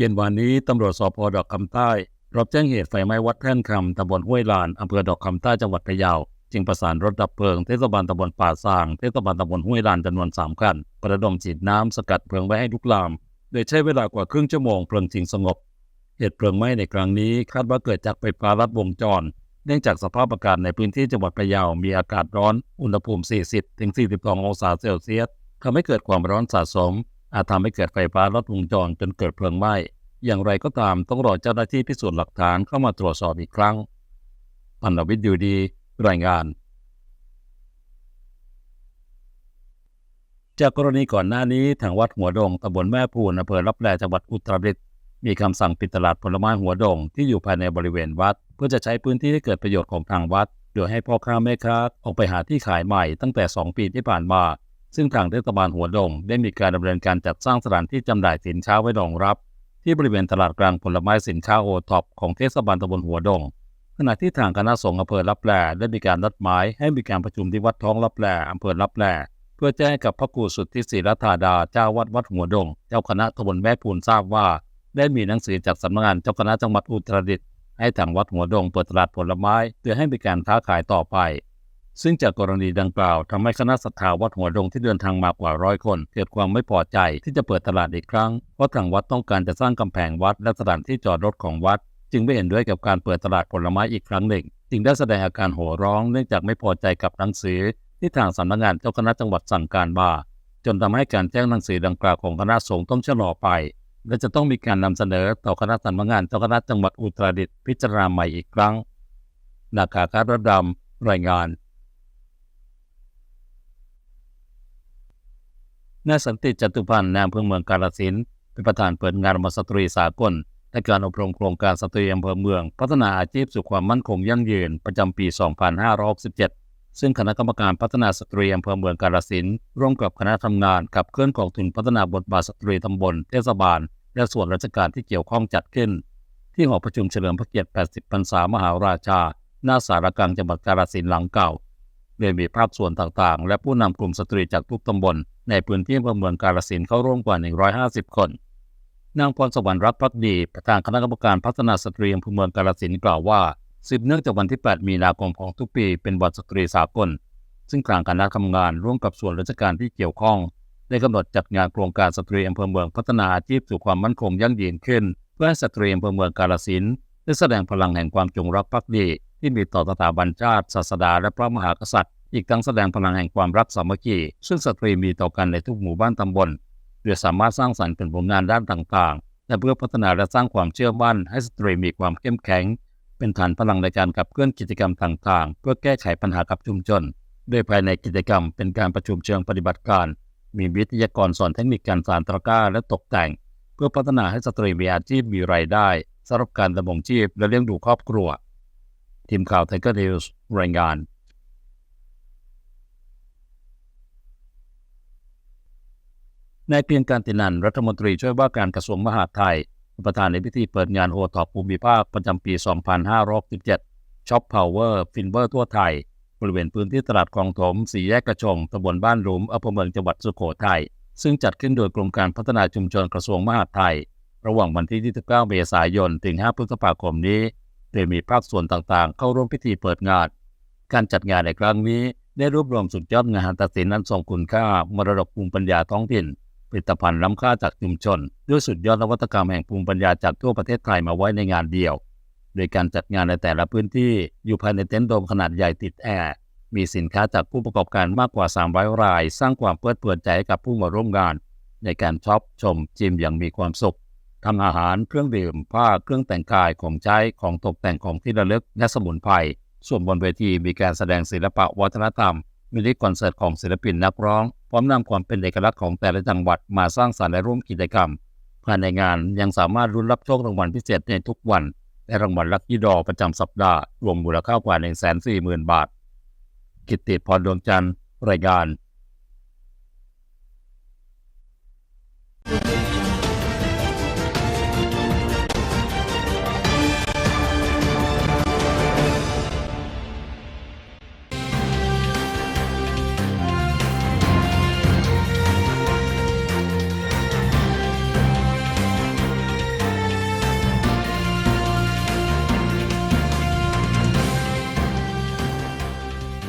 เย็นวันนี้ตำรวจสพดอกคำใต้ รับแจ้งเหตุไฟไหม้วัดแท่นคำตำบลห้วยลานอำเภอดอกคำใต้จังหวัดพะเยา จึงประสานรถดับเพลิงเทศบาลตำบลป่าซาง เทศบาลตำบลห้วยลานจำนวน3คัน ประดมฉีดน้ำสกัดเพลิงไว้ให้ลุกลาม โดยใช้เวลากว่าครึ่งชั่วโมงเพลิงจึงสงบ เหตุเพลิงไหม้ในครั้งนี้คาดว่าเกิดจากไฟฟ้าลัดวงจร เนื่องจากสภาพอากาศในพื้นที่จังหวัดพะเยา มีอากาศร้อน อุณหภูมิ 40ถึง42 องศาเซลเซียสทำให้เกิดความร้อนสะสม อาจทำให้เกิดไฟฟ้าลัดวงจรจนเกิดเพลิงไหม้อย่างไรก็ตามต้องรอเจ้าหน้าที่พิสูจน์หลักฐานเข้ามาตรวจสอบอีกครั้งพันธวิทย์อยู่ดี รายงาน จากกรณีก่อนหน้านี้ทางวัดหัวดงตำบลแม่พูนอำเภอรับแลจังหวัดอุตรดิตถ์มีคำสั่งปิดตลาดผลไม้หัวดงที่อยู่ภายในบริเวณวัด เพื่อจะใช้พื้นที่ให้เกิดประโยชน์ของทางวัด โดยให้พ่อค้าแม่ค้าออกไปหาที่ขายใหม่ตั้งแต่ 2 ปีที่ผ่านมา ซึ่งทางเทศบาลหัวดง ได้มีการดำเนินการจัดสร้างสถานที่จำหน่ายสินค้าไว้รองรับ ที่บริเวณตลาดกลางผลไม้สินค้าโอท็อปของเทศบาลตำบลหัวดง ขณะที่ทางคณะสงฆ์อำเภอรับแลได้มีการนัดหมายให้มีการประชุมที่วัดท้องรับแลอำเภอรับแลเพื่อแจ้งกับพระครูสุทธิศิรธาดาเจ้าวัดวัดหัวดง เจ้าคณะตำบลแม่พูนทราบว่า ได้มีหนังสือจากสำนักงานเจ้าคณะจังหวัดอุตรดิตถ์ให้ทางวัดหัวดงเปิดตลาดผลไม้เพื่อให้มีการค้าขายต่อไป ซึ่งจากกรณีดังกล่าวทำให้คณะศรัทธาวัดหัวดงที่เดินทางมากว่าร้อยคน เกิดความไม่พอใจที่จะเปิดตลาดอีกครั้ง เพราะทางวัดต้องการจะสร้างกำแพงวัดและสถานที่จอดรถของวัด จึงไม่เห็นด้วยกับการเปิดตลาดผลไม้อีกครั้งหนึ่ง จึงได้แสดงอาการโห่ร้องเนื่องจากไม่พอใจกับหนังสือ ที่ทางสำนักงานเจ้าคณะจังหวัดสั่งการมาจนทำให้การแจ้งหนังสือดังกล่าวของคณะสงฆ์ต้องชะลอไป และจะต้องมีการนำเสนอต่อคณะสำนักงานเจ้าคณะจังหวัดอุตรดิตถ์พิจารณาใหม่อีกครั้งนาคาคาระดำรายงาน นายสันติจตุพันธ์นายอำเภอเมืองกาฬสินธุ์เป็นประธานเปิดงานมาสตรีสากลและการอบรมโครงการสตรีอำเภอเมือง พัฒนาอาชีพสู่ความมั่นคงยั่งยืนประจำปี 2567 ซึ่งคณะกรรมการพัฒนาสตรีอำเภอเมืองกาฬสินธุ์ร่วมกับคณะทำงานกับเคลื่อนกองทุนพัฒนาบทบาทสตรีตำบล เทศบาล และส่วนราชการที่เกี่ยวข้องจัดขึ้น ที่หอประชุมเฉลิมพระเกียรติ 80 พรรษามหาราชา หน้าสารกลางจังหวัดกาฬสินธุ์หลังเก่า โดยมีภาคส่วนต่างๆ และผู้นำกลุ่มสตรีจากทุกตำบล ในพื้นที่อำเภอเมืองกาฬสินเข้าร่วมกว่า 150 คน นางพรสวรรค์รักพักดี ประธานคณะกรรมการพัฒนาสตรีอำเภอเมืองกาฬสินกล่าวว่าสืบเนื่องจากวันที่ 8 มีนาคมของทุกปี เป็นวันสตรีสากล ซึ่งทางคณะทำงานร่วมกับส่วนราชการที่เกี่ยวข้อง ได้กำหนดจัดงานโครงการสตรีอำเภอเมืองพัฒนาอาชีพสู่ความมั่นคงยั่งยืนขึ้น เพื่อให้สตรีอำเภอเมืองกาฬสินได้แสดงพลังแห่งความจงรักภักดี ที่มีต่อสถาบันชาติศาสดาและพระมหากษัตริย์ อีกทั้งแสดงพลังแห่งความรักสามัคคีซึ่งสตรีมีต่อกันในทุกหมู่บ้านตำบลโดยสามารถสร้างสรรค์เป็นผลงานด้านต่างๆ และเพื่อพัฒนาและสร้างความเชื่อมั่น ให้สตรีมีความเข้มแข็ง เป็นฐานพลังในการขับเคลื่อนกิจกรรมต่างๆ เพื่อแก้ไขปัญหากับชุมชน โดยภายในกิจกรรมเป็นการประชุมเชิงปฏิบัติการ มีวิทยากรสอนเทคนิคการสานตะกร้าและตกแต่ง เพื่อพัฒนาให้สตรีมีอาชีพมีรายได้สำหรับการดำรงชีพและเลี้ยงดูครอบครัว ทีมข่าวไทเกอร์นิวส์รายงานนายเพียงการตินันรัฐมนตรีช่วยว่าการกระทรวงมหาดไทยประธานในพิธีเปิดงานโอทอปภูมิภาคประจำปี 2567ช็อปพาวเวอร์ฟินเวอร์ทั่วไทย บริเวณพื้นที่ตลาดคลองถม สี่แยกกระชงตำบลบ้านหลุมอำเภอเมืองจังหวัดสุโขทัย ซึ่งจัดขึ้นโดยกรมการพัฒนาชุมชนกระทรวงมหาดไทย ระหว่างวันที่ 29 เมษายน ถึง 5 พฤษภาคมนี้ โดยมีภาคส่วนต่างๆ เข้าร่วมพิธีเปิดงาน การจัดงานในครั้งนี้ได้รวบรวมสุดยอดงานตัดสินนั้นทรงคุณค่ามรดกภูมิปัญญาท้องถิ่นผลิตภัณฑ์ล้ำค่าจากชุมชน ด้วยสุดยอดนวัตกรรมแห่งภูมิปัญญาจากทั่วประเทศไทยมาไว้ในงานเดียว โดยการจัดงานในแต่ละพื้นที่อยู่ภายในเต็นท์โดมขนาดใหญ่ติดแอร์มีสินค้าจากผู้ประกอบการมากกว่า 300 ราย สร้างความเพลิดเพลินใจให้กับผู้มาร่วมงาน ในการช็อปชมจิมอย่างมีความสุข ทำอาหารเครื่องดื่ม ผ้าเครื่องแต่งกายของใช้ของตกแต่งของที่ระลึกและสมุนไพรส่วนบนเวทีมีการแสดงศิลปะวัฒนธรรมมินิคอนเสิร์ตของศิลปินนักร้อง พร้อมนำความเป็นเอกลักษณ์ของแต่ละจังหวัดมาสร้างสรรค์และร่วมกิจกรรม ภายในงานยังสามารถรุ้นรับโชครางวัลพิเศษในทุกวัน และรางวัลลัคกี้ดอประจำสัปดาห์รวมมูลค่ากว่า140,000 บาท กิตติพรดวงจันทร์รายงาน